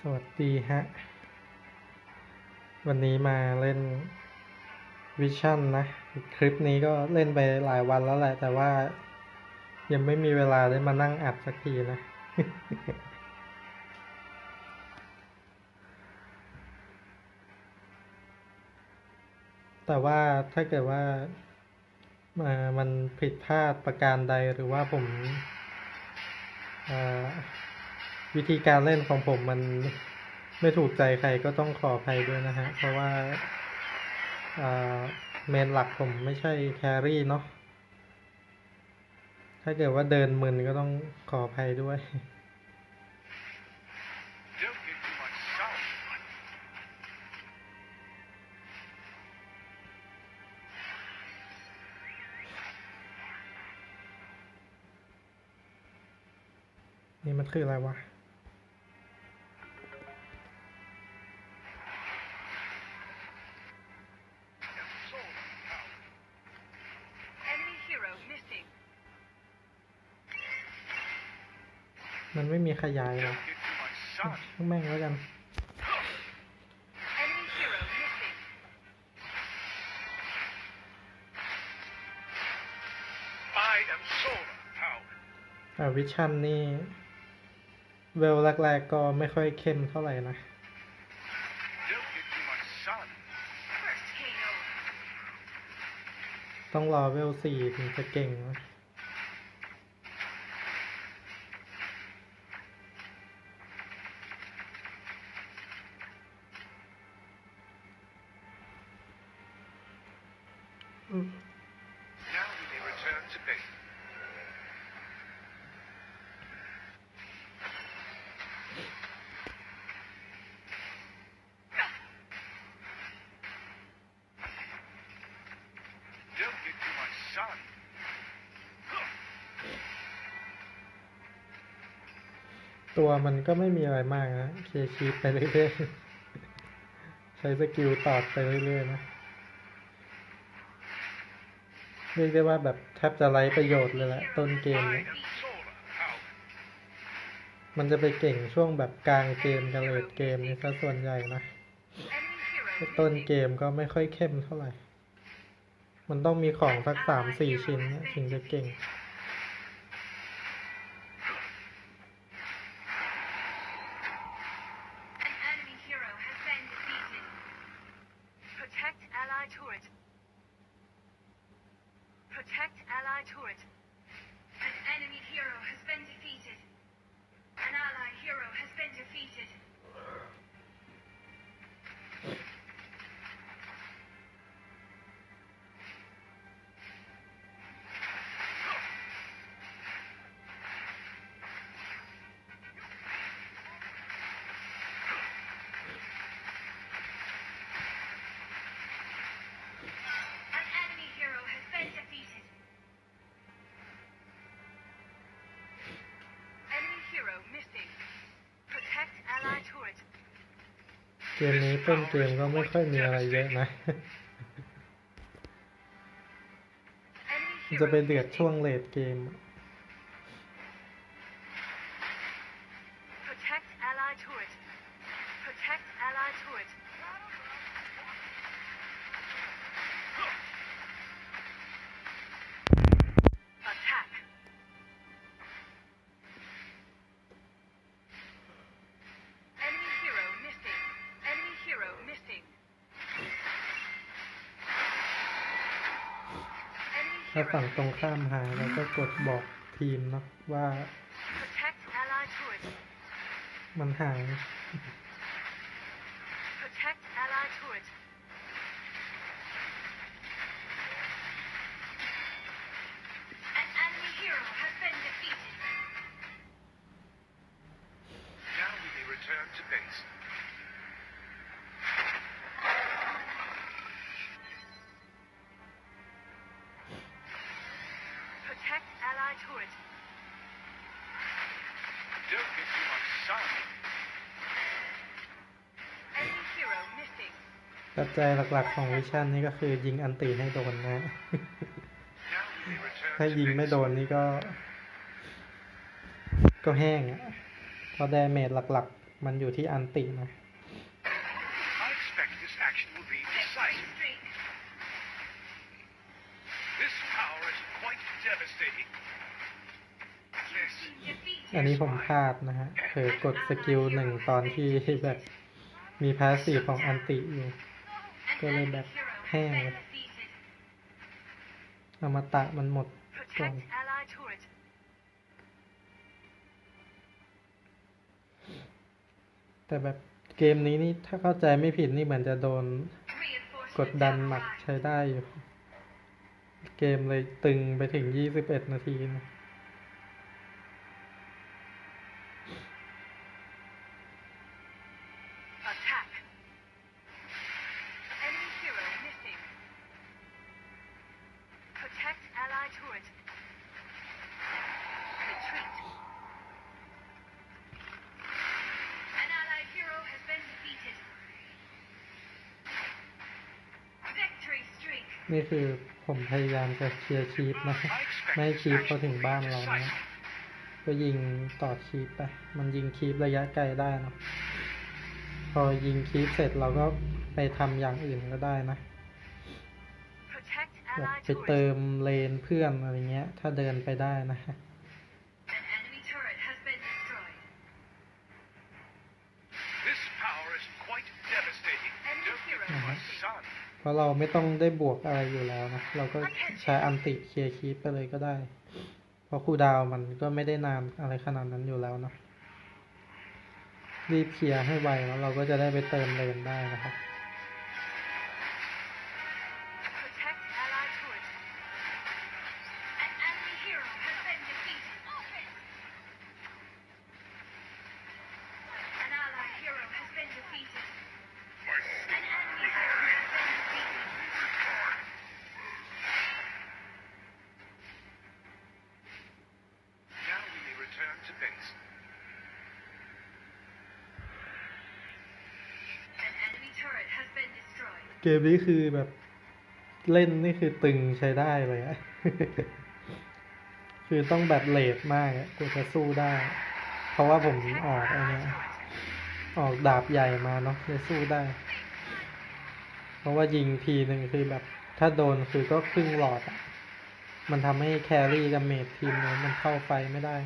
สวัสดีฮะ วันนี้มาเล่นวิชั่นนะ คลิปนี้ก็เล่นไปหลายวันแล้วแหละ แต่ว่ายังไม่มีเวลาได้มานั่งอัดสักทีนะ แต่ว่าถ้าเกิดว่ามามันผิดพลาดประการใดหรือว่าผมอ่า วิธีการเล่นของผมมันไม่ถูกใจใครก็ต้องขออภัยด้วยนะฮะ เพราะว่าเมนหลักผมไม่ใช่แครี่เนาะ ถ้าเกิดว่าเดินมึนก็ต้องขออภัยด้วยนี่มันคืออะไรวะ มันไม่มีขยายหรอกแม่งแล้วกันอต่วิชั่นนี่ เวลแรกๆก็ไม่ค่อยเข้มเท่าไหร่นะต้องรอเวลสี่ถึงจะเก่งนะ ตัวมันก็ไม่มีอะไรมากนะเคคีไปเรื่อยๆ ใช้สกิลตอดไปเรื่อยๆนะเรียกได้ว่าแบบแทบจะไร้ประโยชน์เลยแหละต้นเกมเนี่ยมันจะไปเก่งช่วงแบบกลางเกมกับเลดเกมนี่ซะส่วนใหญ่นะต้นเกมก็ไม่ค่อยเข้มเท่าไหร่ มันต้องมีของสักสามสี่ชิ้นถึงจะเก่ง Protect ally turret. An enemy hero has been defeated. An ally hero has been defeated. เกมนี้ต้นเกมก็ไม่ค่อยมีอะไรเยอะนะ Enemy มัน hero จะไปเดือด missing. ช่วงเลดเกม ตรงข้ามหายเราก็กดบอกทีมเนาะว่ามันหาย ปัจจัยหลักๆของวิชั่นนี่ก็คือยิงอันตีให้โดนนะ ถ้ายิงไม่โดนนี่ก็ ก็แห้งอะเพราะดาเมจหลักๆ มันอยู่ที่อันตินะอันนี้ผมพลาดนะฮะเผลอกดสกิลหนึ่งตอนที่แบบมีพาสซีฟของอันติอยู่ ก็เลย enemy แบบ hero has แห้ง been เลย defeated. อมตะมันหมดก่อน Protect ally turret. แต่แบบเกมนี้นี่ถ้าเข้าใจไม่ผิดนี่เหมือนจะโดน Reinforcements กดดัน have หมัก arrived. ใช้ได้อยู่ เกมเลยตึงไปถึงยี่สิบเอ็ดนาทีนะ turret. Retreat. An allied hero has been defeated. Victory streak. นี่คือผมพยายามจะเคลียร์คีปนะ I expect ไม่ให้ this คีปเขา action ถึง will be บ้านเรานะ decisive. ก็ยิงต่อคีปไปมันยิงคีประยะไกลได้เนอะพอยิงคีปเสร็จเราก็ไปทำอย่างอื่นก็ได้นะ Protect แบบ ally ไปเติ turret. มเลนเพื่อนอะไรเงี้ย ถ้าเดินไปได้นะ An enemy turret has been destroyed. This power is quite devastating. Enemy Don't hero get to my missing. son. เพราะเราไม่ต้องได้บวกอะไรอยู่แล้วนะ เราก็ใช้อันติเคลียร์คีปไปเลยก็ได้ เพราะคูลดาวน์มันก็ไม่ได้นานอะไรขนาดนั้นอยู่แล้วเนอะรีบเคลียร์ให้ไวแล้วเราก็จะได้ไปเติมเลนได้นะครับ มนี้คือแบบเล่นนี่คือตึงใช้ได้เลยอะคือต้องแบบเลทมากอะกว่าจะสู้ได้ เพราะว่าผมออกไอเนี้ยออกดาบใหญ่มาเนาะเลยสู้ได้ เพราะว่ายิงทีหนึ่งคือแบบ ถ้าโดนคือก็ครึ่งหลอดอะมันทำให้แครี่กับเมจทีมนู้มันเข้าไฟไม่ได้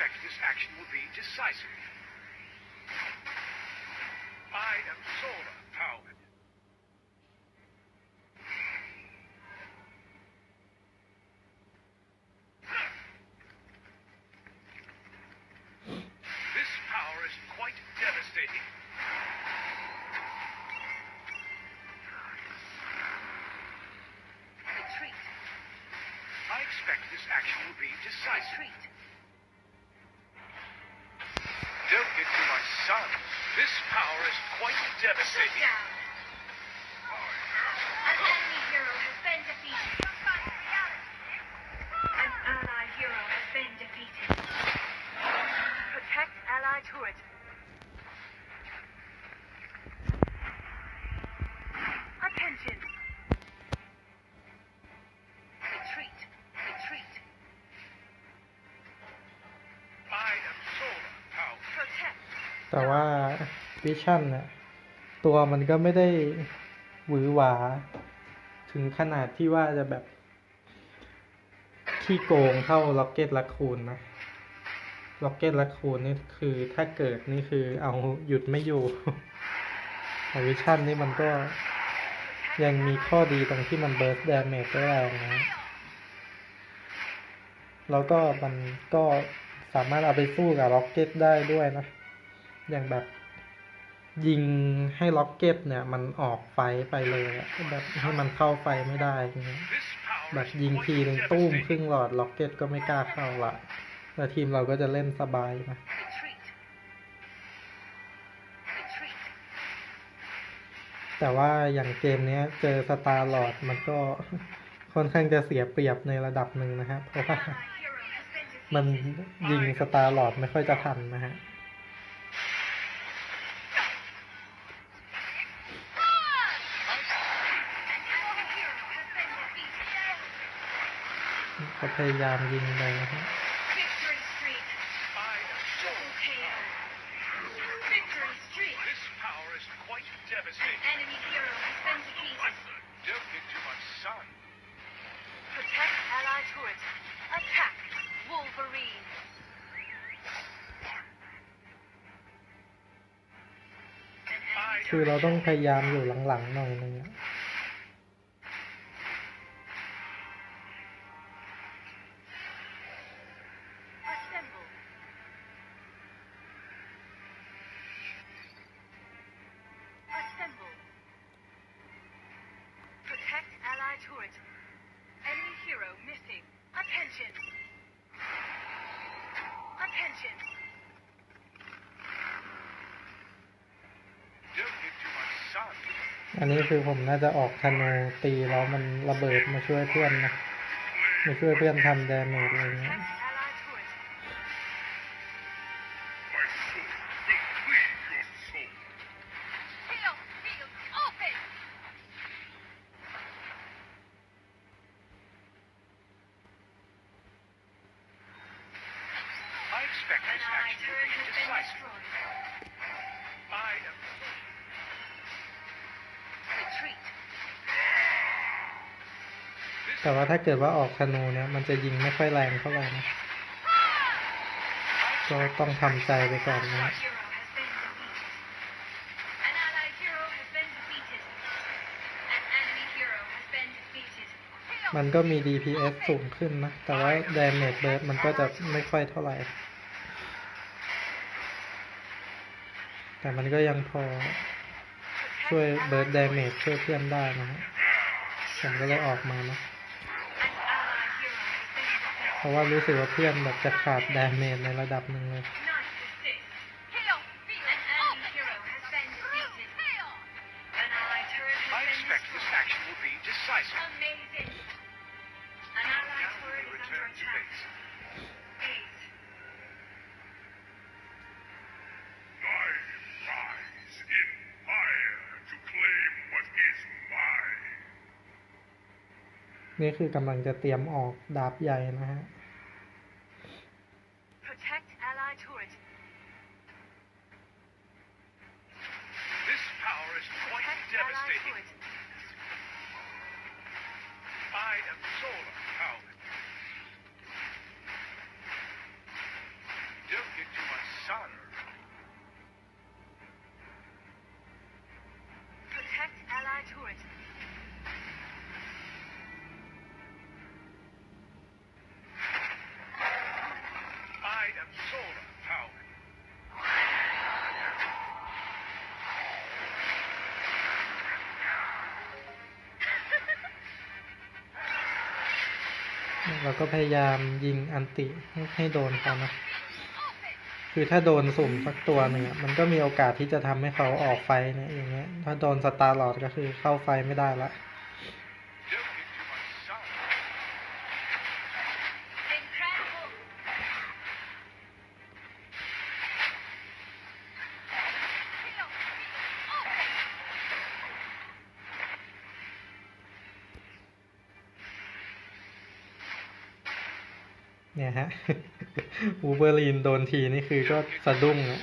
expect this action will be decisive. I am solar powered. แต่ว่าวิชั่นเนี่ยตัวมันก็ไม่ได้หวือหวา ถึงขนาดที่ว่าจะแบบขี้โกงเท่าล็อกเก็ตลักคูนนะล็อกเก็ตลักคูนนี่คือถ้าเกิดนี่คือเอาหยุดไม่อยู่แต่วิชั่นนี่มันก็ยังมีข้อดีตรงที่มันเบิร์สดเมจได้แรงนะแล้วก็มันก็สามารถเอาไปสู้กับล็อกเก็ตได้ด้วยนะ อย่างแบบยิงให้ล็อกเก็ตเนี่ย มันออกไฟไปเลยแบบให้มันเข้าไฟไม่ได้อย่างเงี้ยแบบยิงทีหนึ่งตุ้มครึ่งหลอดล็อกเก็ตก็ไม่กล้าเข้าละแล้วทีมเราก็จะเล่นสบายนะแต่ว่าอย่างเกมนี้เจอสตาร์ลอดมันก็ค่อนข้างจะเสียเปรียบในระดับหนึ่งนะฮะเพราะว่ามันยิงสตาร์ลอดไม่ค่อยจะทันนะฮะ An enemy hero has been defeated. ก็พยายามยิงไปนะฮะ Victory streak. I am sure Double KO. Victory streak. this power is quite An devastating. enemy hero has been defeated. Don't get too much sun. Protect ally turret. Attack Wolverine. An enemy คือเราต้องพยายามอยู่หลังๆหน่อยนึง Attention. Attention. Don't get too much sun. อันนี้คือผมน่าจะออกธนูตีแล้วมันระเบิดมาช่วยเพื่อนนะมาช่วยเพื่อนทำดาเมจอะไรเงี้ย แต่ว่าถ้าเกิดว่าออกธนูเนี่ยมันจะยิงไม่ค่อยแรงเท่าไหร่นะก็ต้องทำใจไปก่อนนะมันก็มี DPS สูงขึ้นนะ แต่ว่า Damage Burst มันก็จะไม่ค่อยเท่าไหร่ แต่มันก็ยังพอช่วยเบิร์ด Damage ช่วยเพื่อนได้นะฮะผมก็เลยออกมานะ เพราะว่ารู้สึกว่าเพื่อนแบบจะขาด Damage ในระดับหนึ่งเลย นี่คือกำลังจะเตรียมออกดาบใหญ่นะฮะ เราก็พยายามยิงอันติให้ให้โดนเขานะคือถ้าโดนสุ่มสักตัวหนึ่งอะมันก็มีโอกาสที่จะทำให้เขาออกไฟเนี่ยอย่างเงี้ย ถ้าโดนสตาร์ลอดก็คือเข้าไฟไม่ได้ละ Don't get too much sun. Incredible. Heal field open. เนี่ยฮะ อูเบอร์ลีนโดนทีนี่คือก็สะดุ้งอะ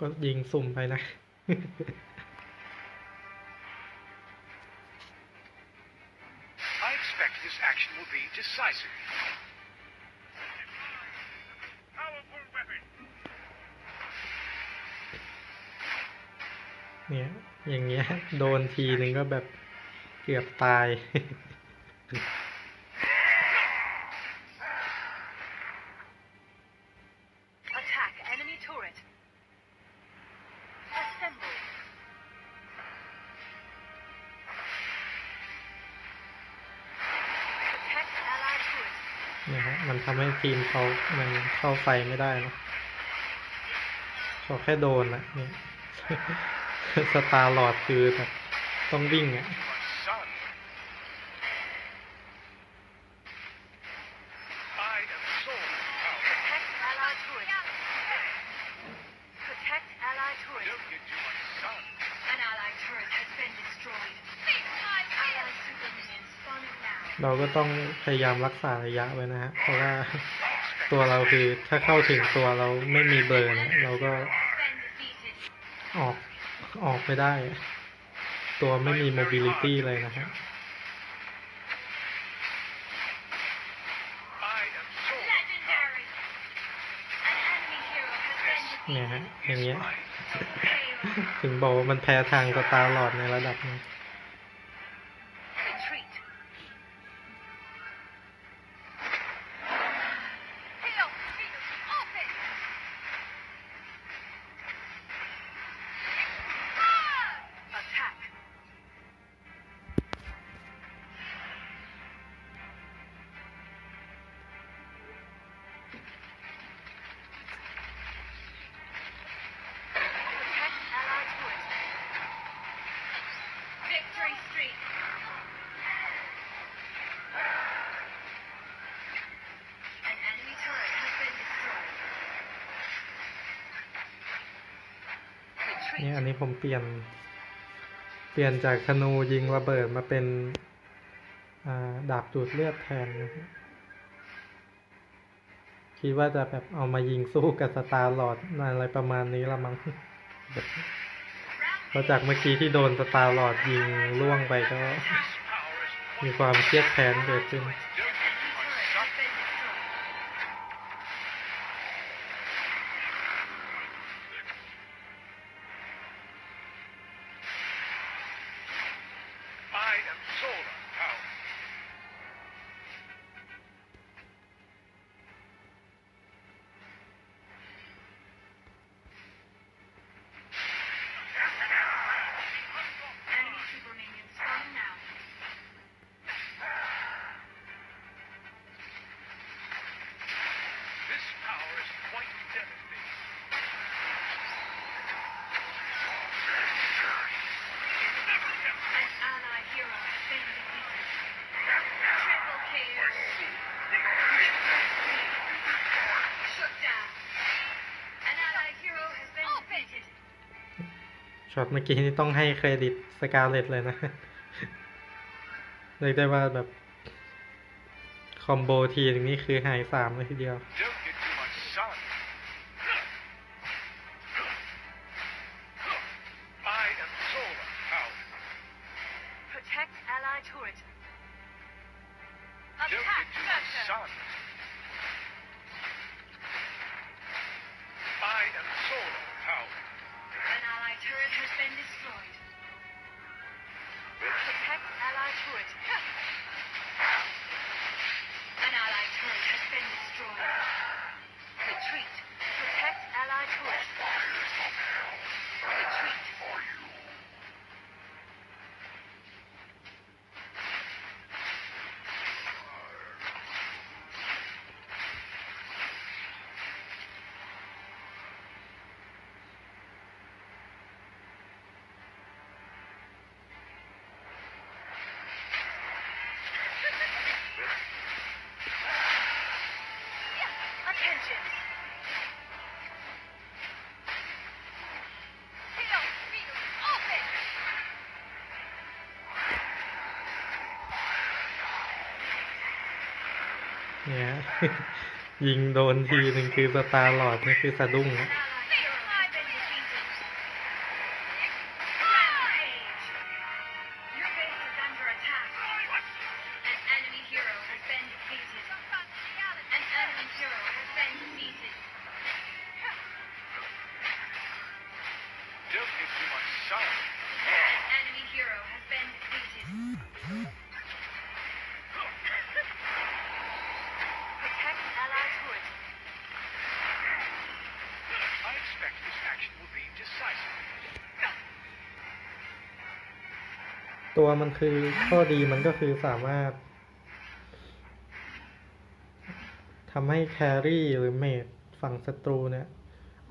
ก็ยิงสุ่มไปนะ I expect this action will be decisive. Powerful weapon. เนี่ย อย่างเงี้ย โดนทีนึงก็แบบเกือบตาย ทีมเขามันเข้าไฟไม่ได้นะเขาแค่โดนนะนี่สตาร์หลอดคือแบบต้องวิ่งอะ son. I am Zora. How? Protect allied turret. Protect allied turret. Don't get too much sun. An allied turret has been destroyed. Allied super minions spawning now. เราก็ต้องพยายามรักษาระยะไว้นะฮะเพราะว่าตัวเราคือถ้าเข้าถึงตัวเราไม่มีเบอร์นะเราก็ออกออกไม่ได้ ตัวไม่มี mobility เลยนะฮะเนี่ยฮะอย่างเงี้ย ถึงบอกว่ามันแพ้ทางสตาร์ลอดในระดับนึง นี่ยอันนี้ผมเปลี่ยน เปลี่ยนจากธนูยิงระเบิดมาเป็นดาบดูดเลือดแทนนะคิดว่าจะแบบเอามายิงสู้กับสตาร์ลอดอะไรประมาณนี้ละมั้งเพราะจากเมื่อกี้ที่โดนสตาร์ลอดยิงล่วงไปก็ มีความเครียดแค้นเกิดขึ้น Don't get too Enemy much turret sun. has been destroyed. I am Zora. How? Enemy super minions spawning now. This power is quite devastating. An ally hero has been defeated. Triple KO. Shut down. An allied hero has been defeated. ช็อตเมื่อกี้นี่ต้องให้เครดิตสกาเลตเลยนะ เรียกได้ว่าแบบ คอมโบทีนึงนี่คือหายสามเลยทีเดียว เนี่ยยิงโดนทีหนึ่งคือสตาร์ลอดนี่คือสะดุ้ง An นะ allied hero has been defeated. Rampage! Your base is under attack. An enemy hero has been defeated. An enemy hero has been defeated. Don't give too much sound. An enemy hero has been defeated. Protect allied hood. I expect this action will be decisive. ตัวมันคือข้อดีมันก็คือสามารถทำให้แครี่หรือเมดฝั่งศัตรูเนี่ย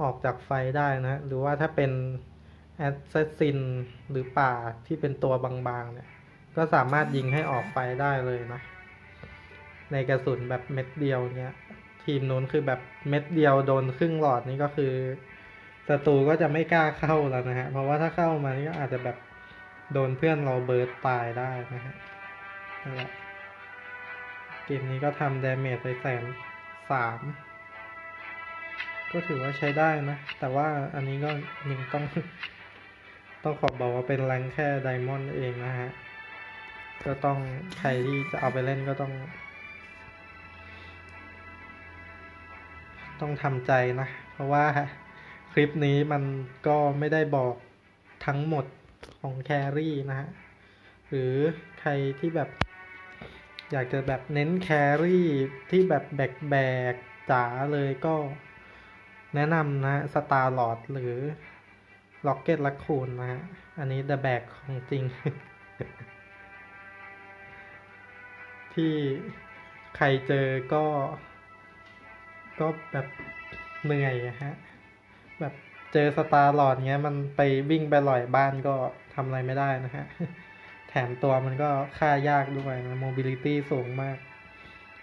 ออกจากไฟได้นะ หรือว่าถ้าเป็นแอสซ s สซินหรือป่าที่เป็นตัวบางๆเนี่ย ก็สามารถยิงให้ออกไฟได้เลยนะ ในกระสุนแบบเม็ดเดียวเนี่ย ทีมนู้นคือแบบเม็ดเดียวโดนครึ่งหลอดนี่ก็คือศัตรูก็จะไม่กล้าเข้าแล้วนะฮะ เพราะว่าถ้าเข้ามานี่ก็อาจจะแบบ โดนเพื่อนเราเบิร์ดตายได้นะฮะนั่นแหละเกมนี้ก็ทำดาเมจไปแสนสามก็ถือว่าใช้ได้นะ แต่ว่าอันนี้ก็ยังต้อง ต้องขอบอกว่าเป็นแรงแค่ไดมอนด์เองนะฮะ ก็ต้องใครที่จะเอาไปเล่นก็ต้อง ต้องทำใจนะ เพราะว่าคลิปนี้มันก็ไม่ได้บอกทั้งหมด ของแครี่นะฮะ หรือใครที่แบบ อยากจะแบบเน้นแครี่ที่แบบแบกแบกจ๋าเลยก็แนะนำนะสตาร์ลอดหรือล็อกเก็ตลักคูนนะฮะ อันนี้เดอะแบกของจริง ที่ใครเจอก็ ก็แบบเหนื่อยอะฮะ แบบ เจอสตาร์หลอดเงี้ยมันไปวิ่งไปลอยบ้านก็ทำอะไรไม่ได้นะฮะ แถมตัวมันก็ค่ายากด้วยนะโมบิลิตี้สูงมาก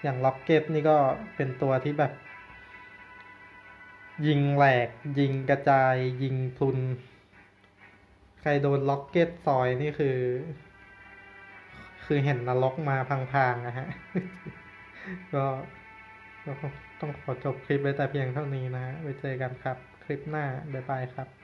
อย่างล็อกเก็ตนี่ก็เป็นตัวที่แบบ ยิงแหลก ยิงกระจาย ยิงพลุน ใครโดนล็อกเก็ตซอยนี่คือ คือเห็นนรกมาพังๆนะฮะ ก็ก็ต้องขอจบคลิปไว้แต่เพียงเท่านี้นะฮะไว้เจอกันครับ คลิปหน้าบ๊ายบายครับ